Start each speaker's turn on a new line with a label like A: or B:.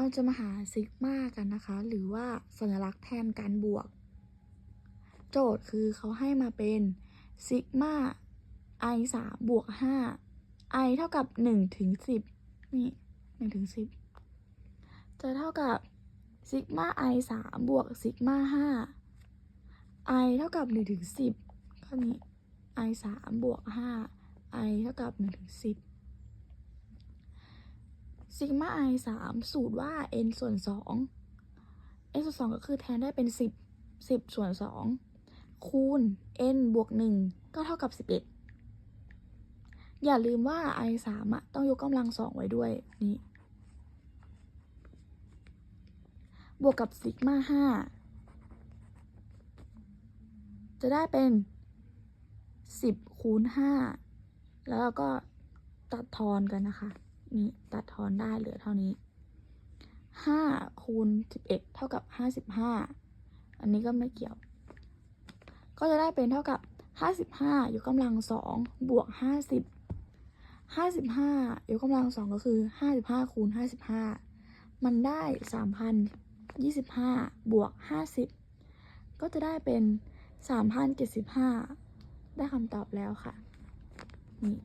A: เราจะมาหาซิกมากันนะคะ หรือว่าสัญลักษณ์แทนการบวก โจทย์คือเขาให้มาเป็นซิกมา i 3บวก5 i เท่ากับ1ถึง10 นี่1ถึง10 จะเท่ากับซิกมา i 3บวกซิกมา5 i เท่ากับ1ถึง10ก็นี้ i 3บวก5 i เท่ากับ1ถึง10 ซิกมา i 3สูตรว่า n ส่วน2 n ส่วน2ก็คือแทนได้เป็น10 10ส่วน2คูณ n บวก1ก็เท่ากับ11อย่าลืมว่า i 3อะต้องยกกำลังสองไว้ด้วยนี่บวกกับซิกมา5จะได้เป็น10คูณ5แล้วเราก็ตัดทอนกันนะคะ นี่ตัดทอนได้เหลือเท่านี้5คูณ11เท่ากับ55อันนี้ก็ไม่เกี่ยว ก็จะได้เป็นเท่ากับ55ยกกำลัง2บวก50 55ยกกำลัง2ก็คือ55คูณ55มันได้3,025บวก50ก็จะได้เป็น3,075ได้คำตอบแล้วค่ะนี่